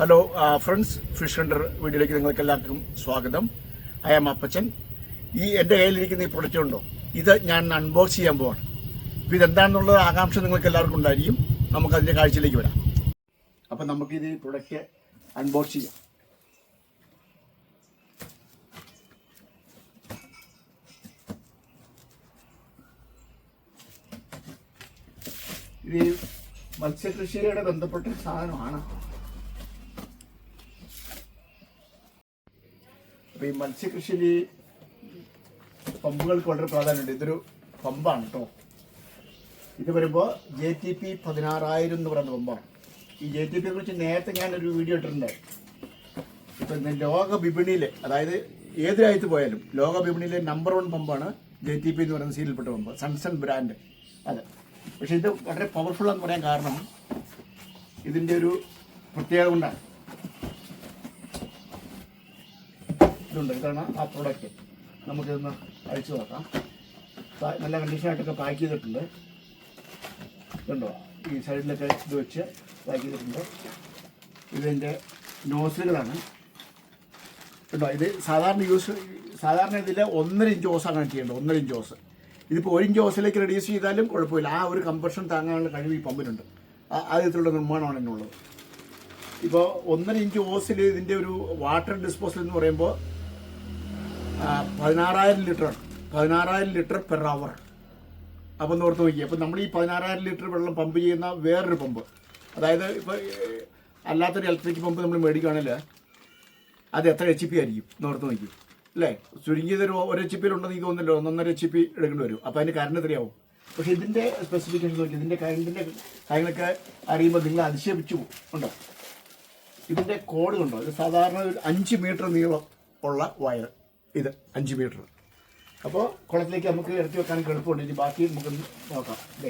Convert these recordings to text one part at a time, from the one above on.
Hello friends fish Hunter വീഡിയോയിലേക്ക് നിങ്ങൾക്ക് എല്ലാവർക്കും സ്വാഗതം. I am Appachan. ഈ എന്റെ കയ്യിലിരിക്കുന്ന ഈ പ്രൊഡക്റ്റ് ഉണ്ടോ? ഇത് ഞാൻ അൺബോക്സ് ചെയ്യാൻ പോവാണ്. അപ്പോൾ ഇതെന്താണെന്നുള്ള ആകാംക്ഷ നിങ്ങൾക്ക് എല്ലാവർക്കും ഉണ്ടായിരിക്കും. നമുക്ക് അതിന്റെ കാഴ്ചയിലേക്ക് വരാം. അപ്പം നമുക്ക് ഈ പ്രൊഡക്റ്റ് അൺബോക്സ് ചെയ്യാം. ഇത് മത്സ്യകൃഷിയുടെ ബന്ധപ്പെട്ട സാധനമാണ്. ഈ മത്സ്യകൃഷിയിൽ പമ്പുകൾക്ക് വളരെ പ്രാധാന്യമുണ്ട്. ഇതൊരു പമ്പാണ് കേട്ടോ ഇത് വരുമ്പോൾ ജെ ടി പി പതിനാറായിരം എന്ന് പറയുന്ന പമ്പാണ്. ഈ ജെ ടി പിയെ കുറിച്ച് നേരത്തെ ഞാനൊരു വീഡിയോ ഇട്ടിട്ടുണ്ട്. ഇപ്പൊ ലോക വിപണിയിൽ അതായത് ഏത് രാജ്യത്ത് പോയാലും ലോക വിപണിയിലെ നമ്പർ വൺ പമ്പാണ് ജെ ടി പി എന്ന് പറയുന്ന സീരിയൽപ്പെട്ട പമ്പ് സൺസൺ ബ്രാൻഡ് അതെ. പക്ഷേ ഇത് വളരെ പവർഫുൾ എന്ന് പറയാൻ കാരണം ഇതിന്റെ ഒരു പ്രത്യേകത കൊണ്ടാണ്. ഇതുണ്ട് ഇതാണ് ആ പ്രോഡക്റ്റ് നമുക്കിതൊന്ന് അഴിച്ചു നോക്കാം. നല്ല കണ്ടീഷനായിട്ടൊക്കെ പാക്ക് ചെയ്തിട്ടുണ്ട്. കണ്ടോ? ഈ സൈഡിലൊക്കെ ഇത് വെച്ച് പാക്ക് ചെയ്തിട്ടുണ്ട്. ഇതിന്റെ നോസിലുകളാണ് കണ്ടോ? ഇത് സാധാരണ യൂസ് സാധാരണ ഇതിൽ ഒന്നര ഇഞ്ച് ഓസാണ് ചെയ്യേണ്ടത്. ഒന്നര ഇഞ്ച് ഓസ്. ഇതിപ്പോൾ ഒരു ഇഞ്ച് ഓസിലേക്ക് റെഡ്യൂസ് ചെയ്താലും കുഴപ്പമില്ല. ആ ഒരു കമ്പർഷൻ താങ്ങാനുള്ള കഴിവ് ഈ പമ്പിനുണ്ട്. ആ- വിധത്തിലുള്ള നിർമ്മാണമാണ് ഇതിനുള്ളത് ഇപ്പോൾ ഒന്നര ഇഞ്ച് ഓസിൽ ഇതിന്റെ ഒരു വാട്ടർ ഡിസ്പോസൽ എന്ന് പറയുമ്പോൾ പതിനാറായിരം ലിറ്റർ പതിനാറായിരം ലിറ്റർ പെർ അവർ അപ്പം ഒന്ന് ഓർത്ത് നോക്കി അപ്പം നമ്മൾ ഈ പതിനാറായിരം ലിറ്റർ വെള്ളം പമ്പ് ചെയ്യുന്ന വേറൊരു പമ്പ് അതായത് ഇപ്പോൾ അല്ലാത്തൊരു ഇലക്ട്രിക് പമ്പ് നമ്മൾ മേടിക്കുകയാണെങ്കിൽ അത് എത്ര എച്ച് പി ആയിരിക്കും? എന്ന് ഓർത്ത് നോക്കി അല്ലേ? ചുരുങ്ങിയതൊരു ഒരു എച്ച് പിയിലുണ്ടെന്ന് എനിക്ക് തോന്നുന്നില്ല. ഒന്നൊന്നര എച്ച് പി എടുക്കേണ്ടി വരും. അപ്പോൾ അതിന് കറണ്ട് എത്രയാവും? പക്ഷേ ഇതിന്റെ സ്പെസിഫിക്കേഷൻ നോക്കി ഇതിന്റെ കറണ്ടിന്റെ കാര്യങ്ങളൊക്കെ അറിയുമ്പോൾ നിങ്ങൾ അതിശയിപ്പിച്ചു ഉണ്ടോ? ഇതിന്റെ കോഡ് കണ്ടോ? ഇത് സാധാരണ ഒരു അഞ്ച് മീറ്റർ നീളം ഉള്ള വയർ ഇത് അഞ്ച് മീറ്റർ. അപ്പോൾ കുളത്തിലേക്ക് നമുക്ക് ഇറക്കി വെക്കാൻ എളുപ്പമുണ്ട്. ഇനി ബാക്കി നമുക്ക് നോക്കാം. ദേ.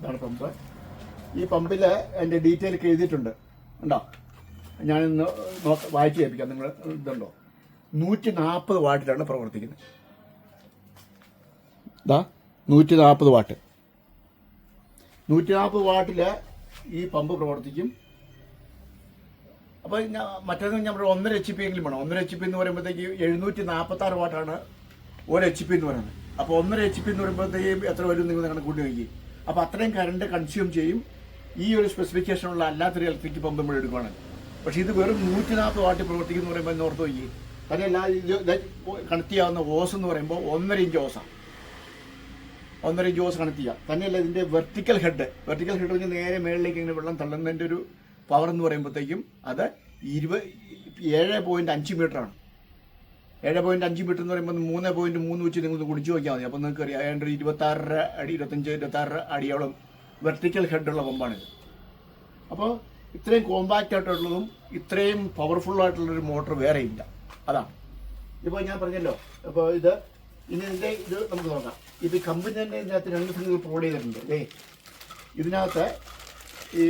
ഇതാണ് പമ്പ്. ഈ പമ്പിൽ എന്റെ ഡീറ്റെയിൽ എഴുതിയിട്ടുണ്ട്. ഉണ്ടോ ഞാനിന്ന് നോക്ക വായിച്ചു കേൾപ്പിക്കാം. നിങ്ങൾ ഇതുണ്ടോ? നൂറ്റി നാൽപ്പത് വാട്ടിലാണ് പ്രവർത്തിക്കുന്നത്. ഇതാ നൂറ്റി നാൽപ്പത് വാട്ട്. നൂറ്റി നാൽപ്പത് വാട്ടിൽ ഈ പമ്പ് പ്രവർത്തിക്കും. അപ്പോൾ മറ്റേത് നമ്മൾ ഒന്നര എച്ച് പി എങ്കിലും വേണം. ഒന്നര എച്ച് പി എന്ന് പറയുമ്പോഴത്തേക്ക് എഴുന്നൂറ്റി നാൽപ്പത്തി ആറ് വാട്ടാണ് ഒരു എച്ച് പി എന്ന് പറയുന്നത്. അപ്പോൾ ഒന്നര എച്ച് പി എന്ന് പറയുമ്പോഴത്തേക്ക് എത്ര വരും നിങ്ങൾ നിങ്ങളുടെ കൂട്ടി നോക്കി. അപ്പോൾ അത്രയും കറണ്ട് കൺസ്യൂം ചെയ്യും. ഈ ഒരു സ്പെസിഫിക്കേഷനുള്ള അല്ലാത്തൊരു ഇലക്ട്രിക് പമ്പ് നമ്മൾ എടുക്കുകയാണെങ്കിൽ പക്ഷേ ഇത് വെറും നൂറ്റി നാൽപ്പത് വാട്ട് പ്രവർത്തിക്കുന്നു പറയുമ്പോൾ ഓർത്ത് നോക്കി. തന്നെയല്ല കണക്ട് ചെയ്യാവുന്ന ഓസ് എന്ന് പറയുമ്പോൾ ഒന്നര ഇഞ്ച് ഓസാണ് ഒന്നര ഇഞ്ച് ഓസ് കണക്ട് ചെയ്യാം. തന്നെയല്ല ഇതിന്റെ വെർട്ടിക്കൽ ഹെഡ് വെർട്ടിക്കൽ ഹെഡ് വെച്ച് നേരെ മേളിലേക്ക് ഇങ്ങനെ വെള്ളം തള്ളുന്നതിന്റെ ഒരു പവർ എന്ന് പറയുമ്പോഴത്തേക്കും അത് ഇരുപത് ഏഴ് പോയിന്റ് അഞ്ച് മീറ്റർ ആണ്. ഏഴ് പോയിന്റ് അഞ്ച് മീറ്റർ എന്ന് പറയുമ്പോൾ മൂന്ന് പോയിന്റ് മൂന്ന് വെച്ച് നിങ്ങൾ കുടിച്ചു നോക്കിയാൽ മതി. അപ്പോൾ നിങ്ങൾക്ക് അറിയാം ഏതാണ്ട് ഇരുപത്താറര അടി ഇരുപത്തഞ്ച് ഇരുപത്താറര അടിയോളം വെർട്ടിക്കൽ ഹെഡുള്ള പമ്പാണിത് അപ്പോൾ ഇത്രയും കോമ്പാക്റ്റ് ആയിട്ടുള്ളതും ഇത്രയും പവർഫുൾ ആയിട്ടുള്ളൊരു മോട്ടർ വേറെ ഇല്ല. അതാണ്. ഇപ്പോൾ ഞാൻ പറഞ്ഞല്ലോ അപ്പോൾ ഇത് ഇനി ഇതിന്റെ ഇത് നമുക്ക് നോക്കാം. ഇത് കമ്പനി തന്നെ ഇതിനകത്ത് രണ്ട് സിംഗിൾ പ്രൊവൈഡ് ചെയ്തിട്ടുണ്ട്. അല്ലേ ഇതിനകത്ത് ഈ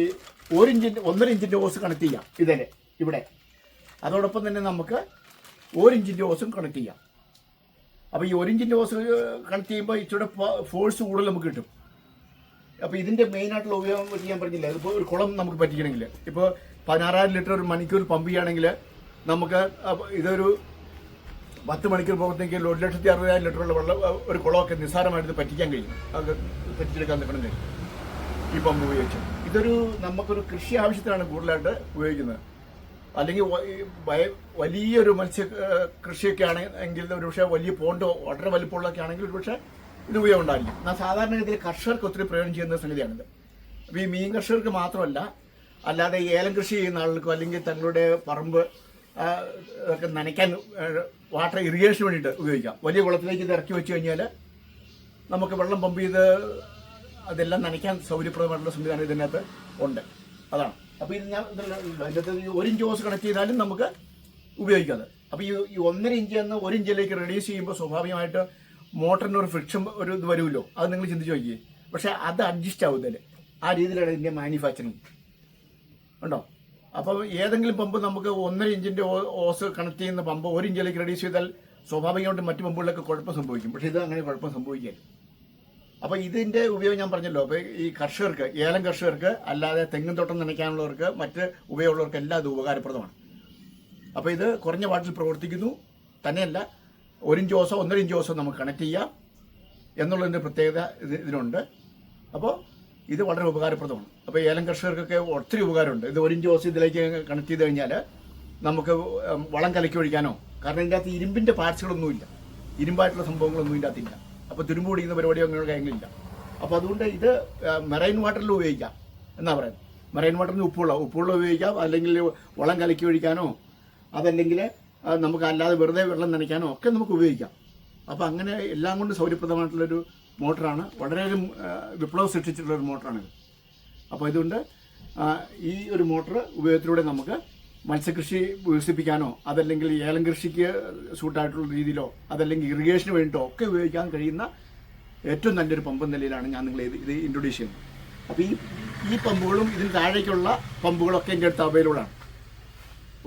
ഒരു ഇഞ്ചിന്റെ ഒന്നര ഇഞ്ചിന്റെ ഓസ് കണക്ട് ചെയ്യാം ഇതിന് ഇവിടെ. അതോടൊപ്പം തന്നെ നമുക്ക് ഒരു ഇഞ്ചിന്റെ ഓസും കണക്ട് ചെയ്യാം. അപ്പോൾ ഈ ഒരു ഇഞ്ചിന്റെ ഓസ് കണക്ട് ചെയ്യുമ്പോൾ ഇച്ചിരി ഫോഴ്സ് കൂടുതൽ നമുക്ക് കിട്ടും. അപ്പോൾ ഇതിന്റെ മെയിനായിട്ടുള്ള ഉപയോഗം ഞാൻ പറഞ്ഞില്ല ഇപ്പോൾ ഒരു കുളം നമുക്ക് പറ്റിക്കണമെങ്കിൽ. ഇപ്പോൾ പതിനാറായിരം ലിറ്റർ ഒരു മണിക്കൂർ പമ്പ് ചെയ്യുകയാണെങ്കിൽ നമുക്ക് ഇതൊരു പത്ത് മണിക്കൂർ പോകുമ്പോഴത്തേക്ക് ഒരു ലക്ഷത്തി അറുപതിനായിരം ലിറ്ററുള്ള വെള്ളം ഒരു കുളമൊക്കെ നിസ്സാരമായിട്ട് പറ്റിക്കാൻ കഴിയും. അത് പറ്റിച്ചെടുക്കാൻ നിൽക്കണം ഈ പമ്പ് ഉപയോഗിച്ച്. ഇതൊരു നമുക്കൊരു കൃഷി ആവശ്യത്തിനാണ് കൂടുതലായിട്ട് ഉപയോഗിക്കുന്നത്. അല്ലെങ്കിൽ വലിയൊരു മത്സ്യ കൃഷിയൊക്കെ ആണെങ്കിൽ ഒരുപക്ഷെ വലിയ പോണ്ടോ വളരെ വലിപ്പമുള്ളതൊക്കെ ആണെങ്കിൽ ഒരുപക്ഷെ ഇത് ഉപയോഗം ഉണ്ടായിരിക്കും എന്നാൽ സാധാരണഗതിയിൽ കർഷകർക്ക് ഒത്തിരി പ്രയോജനം ചെയ്യുന്ന സംഗതിയാണിത്. അപ്പോൾ ഈ മീൻ കർഷകർക്ക് മാത്രമല്ല അല്ലാതെ ഈ ഏലം കൃഷി ചെയ്യുന്ന ആളുകൾക്കും അല്ലെങ്കിൽ തങ്ങളുടെ പറമ്പ് ഒക്കെ നനയ്ക്കാൻ വാട്ടർ ഇറിഗേഷന് വേണ്ടിയിട്ട് ഉപയോഗിക്കാം. വലിയ കുളത്തിലേക്ക് ഇത് ഇറക്കി വെച്ച് കഴിഞ്ഞാൽ നമുക്ക് വെള്ളം പമ്പ് ചെയ്ത് അതെല്ലാം നനയ്ക്കാൻ സൗകര്യപ്രദമായിട്ടുള്ള സംവിധാനം ഇതിനകത്ത് ഉണ്ട്. അതാണ്. അപ്പോൾ ഇത് ഞാൻ. അതിന്റെ ഒരു ഇഞ്ച് ഹോസ് കണക്ട് ചെയ്താലും നമുക്ക് ഉപയോഗിക്കാം അത്. അപ്പോൾ ഈ ഒന്നര ഇഞ്ച് എന്ന് ഒരു ഇഞ്ചിലേക്ക് റെഡ്യൂസ് ചെയ്യുമ്പോൾ സ്വാഭാവികമായിട്ട് മോട്ടറിന് ഒരു ഫ്രിക്ഷൻ ഒരു ഇത് വരുമല്ലോ. അത് നിങ്ങൾ ചിന്തിച്ച് നോക്കിയേ. പക്ഷേ അത് അഡ്ജസ്റ്റ് ആവുന്നതിൽ ആ രീതിയിലാണ് ഇതിന്റെ മാനുഫാക്ചറിങ് ഉണ്ടോ? അപ്പോൾ ഏതെങ്കിലും പമ്പ് നമുക്ക് ഒന്നര ഇഞ്ചിന്റെ ഹോസ് ഓസ് കണക്ട് ചെയ്യുന്ന പമ്പ് ഒരു ഇഞ്ചിലേക്ക് റെഡ്യൂസ് ചെയ്താൽ സ്വാഭാവികമായിട്ടും മറ്റു പമ്പുകളിലൊക്കെ കുഴപ്പം സംഭവിക്കും. പക്ഷേ ഇത് അങ്ങനെ കുഴപ്പം സംഭവിക്കില്ല അപ്പോൾ ഇതിന്റെ ഉപയോഗം ഞാൻ പറഞ്ഞല്ലോ. അപ്പോൾ ഈ കർഷകർക്ക് ഏലം കർഷകർക്ക് അല്ലാതെ തെങ്ങും തോട്ടം നനയ്ക്കാനുള്ളവർക്ക് മറ്റ് ഉപയോഗമുള്ളവർക്ക് എല്ലാം അത് ഉപകാരപ്രദമാണ്. അപ്പോൾ ഇത് കുറഞ്ഞ വാട്ടിൽ പ്രവർത്തിക്കുന്നു. തന്നെയല്ല ഒരു ഇഞ്ച് ഓസോ ഒന്നര ഇഞ്ച് ഓസോ നമുക്ക് കണക്ട് ചെയ്യാം എന്നുള്ളതിന്റെ പ്രത്യേകത ഇത് ഇതിനുണ്ട്. അപ്പോൾ ഇത് വളരെ ഉപകാരപ്രദമാണ്. അപ്പോൾ ഏലം കർഷകർക്കൊക്കെ ഒത്തിരി ഉപകാരമുണ്ട്. ഇത് ഒരു ഇഞ്ച് ഓസ് ഇതിലേക്ക് കണക്ട് ചെയ്ത് കഴിഞ്ഞാൽ നമുക്ക് വളം കലക്കി ഒഴിക്കാനോ കാരണം ഇതിന്റെ അകത്ത് ഇരുമ്പിന്റെ പാർട്സുകളൊന്നുമില്ല. ഇരുമ്പായിട്ടുള്ള സംഭവങ്ങളൊന്നും ഇതിന്റെ അകത്തില്ല. അപ്പോൾ തുരുമ്പ് പിടിക്കുന്ന പരിപാടിയോ അങ്ങനെയുള്ള കാര്യങ്ങളില്ല. അപ്പോൾ അതുകൊണ്ട് ഇത് മെറൈൻ വാട്ടറിൽ ഉപയോഗിക്കാം എന്നാ പറയുന്നത്. മെറൈൻ വാട്ടറിന് ഉപ്പുള്ള ഉപ്പുള്ള ഉപയോഗിക്കാം. അല്ലെങ്കിൽ വളം കലക്കി ഒഴിക്കാനോ അതല്ലെങ്കിൽ നമുക്ക് അല്ലാതെ വെറുതെ വെള്ളം നനയ്ക്കാനോ ഒക്കെ നമുക്ക് ഉപയോഗിക്കാം. അപ്പോൾ അങ്ങനെ എല്ലാം കൊണ്ട് സൗകര്യപ്രദമായിട്ടുള്ളൊരു മോട്ടറാണ്. ആ, വിപ്ലവം സൃഷ്ടിച്ചിട്ടുള്ള ഒരു മോട്ടറാണിത്. അപ്പോൾ ഇതുകൊണ്ട് ഈ ഒരു മോട്ടർ ഉപയോഗത്തിലൂടെ നമുക്ക് മത്സ്യകൃഷി വികസിപ്പിക്കാനോ അതല്ലെങ്കിൽ ഏലം കൃഷിക്ക് സൂട്ടായിട്ടുള്ള രീതിയിലോ അതല്ലെങ്കിൽ ഇറിഗേഷന് വേണ്ടിയിട്ടോ ഒക്കെ ഉപയോഗിക്കാൻ കഴിയുന്ന ഏറ്റവും നല്ലൊരു പമ്പ് നിലയിലാണ് ഞാൻ നിങ്ങളെ ഇത് ഇൻട്രൊഡ്യൂസ് ചെയ്യുന്നത്. അപ്പോൾ ഈ ഈ പമ്പുകളും ഇതിന് താഴേക്കുള്ള പമ്പുകളൊക്കെ എന്റെ അടുത്ത് അവൈലബിൾ ആണ്.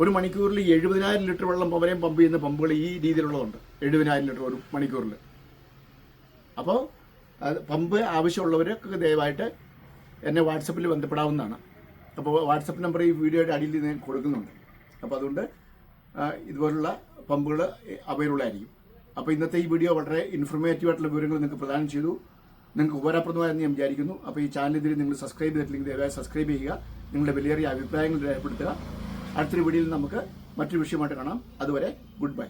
ഒരു മണിക്കൂറിൽ എഴുപതിനായിരം ലിറ്റർ വെള്ളം വരെയും പമ്പ് ചെയ്യുന്ന പമ്പുകൾ ഈ രീതിയിലുള്ളതുണ്ട്. എഴുപതിനായിരം ലിറ്റർ ഒരു മണിക്കൂറിൽ. അപ്പോൾ പമ്പ് ആവശ്യമുള്ളവരൊക്കെ ദയവായിട്ട് എന്നെ വാട്സപ്പിൽ ബന്ധപ്പെടാവുന്നതാണ്. അപ്പോൾ വാട്സപ്പ് നമ്പർ ഈ വീഡിയോയുടെ അടിയിൽ ഞാൻ കൊടുക്കുന്നുണ്ട്. അപ്പോൾ അതുകൊണ്ട് ഇതുപോലുള്ള പമ്പുകൾ അവൈലബിൾ ആയിരിക്കും. അപ്പോൾ ഇന്നത്തെ ഈ വീഡിയോ വളരെ ഇൻഫർമേറ്റീവ് ആയിട്ടുള്ള വിവരങ്ങൾ നിങ്ങൾക്ക് പ്രദാനം ചെയ്തു. നിങ്ങൾക്ക് ഉപകാരപ്രദമായെന്ന് ഞാൻ വിചാരിക്കുന്നു. അപ്പോൾ ഈ ചാനൽ ഇതിൽ നിങ്ങൾ സബ്സ്ക്രൈബ് ചെയ്തിട്ടില്ലെങ്കിൽ ദയവായി സബ്സ്ക്രൈബ് ചെയ്യുക. നിങ്ങളുടെ വിലയേറിയ അഭിപ്രായങ്ങൾ രേഖപ്പെടുത്തുക. അടുത്തൊരു വീഡിയോയിൽ നമുക്ക് മറ്റൊരു വിഷയമായിട്ട് കാണാം. അതുവരെ ഗുഡ് ബൈ